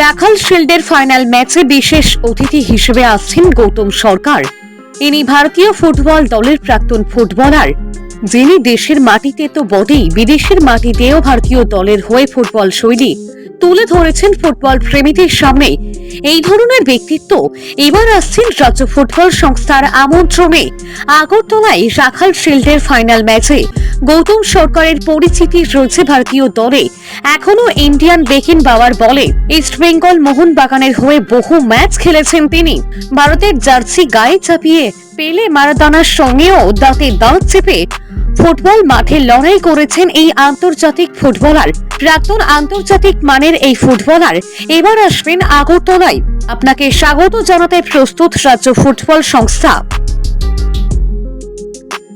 রাখাল শিল্ডের final ম্যাচে বিশেষ অতিথি হিসেবে আসছেন গৌতম সরকার। ইনি ভারতীয় ফুটবল দলের প্রাক্তন ফুটবলার, যিনি দেশের মাটিতে তো বটেই, বিদেশের মাটিতেও ভারতীয় দলের হয়ে ফুটবল শৈলী তুলে ধরেছেন ফুটবল প্রেমীদের সামনে। এই ধরনের ব্যক্তিত্ব এবার আসছেন রাজ্য ফুটবল সংস্থার আমন্ত্রণে। আগরতলায় রাখাল শিল্ডের ফাইনাল ম্যাচে গৌতম সরকারের পরিচিতি রয়েছে ভারতীয় দলে। এখনও ইন্ডিয়ান বেকিন বাওয়ার বলে, ইস্ট বেঙ্গল মোহনবাগানের হয়ে বহু ম্যাচ খেলেছেন তিনি। ভারতের জার্সি গায়ে চাপিয়ে পেলে মারাদানার সঙ্গেও দাঁতে দাঁত চেপে ফুটবল মাঠে লড়াই করেছেন এই আন্তর্জাতিক ফুটবলার। প্রাক্তন আন্তর্জাতিক মানের এই ফুটবলার এবার আসবেন আগরতলায়। আপনাকে স্বাগত জানাতে প্রস্তুত রাজ্য ফুটবল সংস্থা।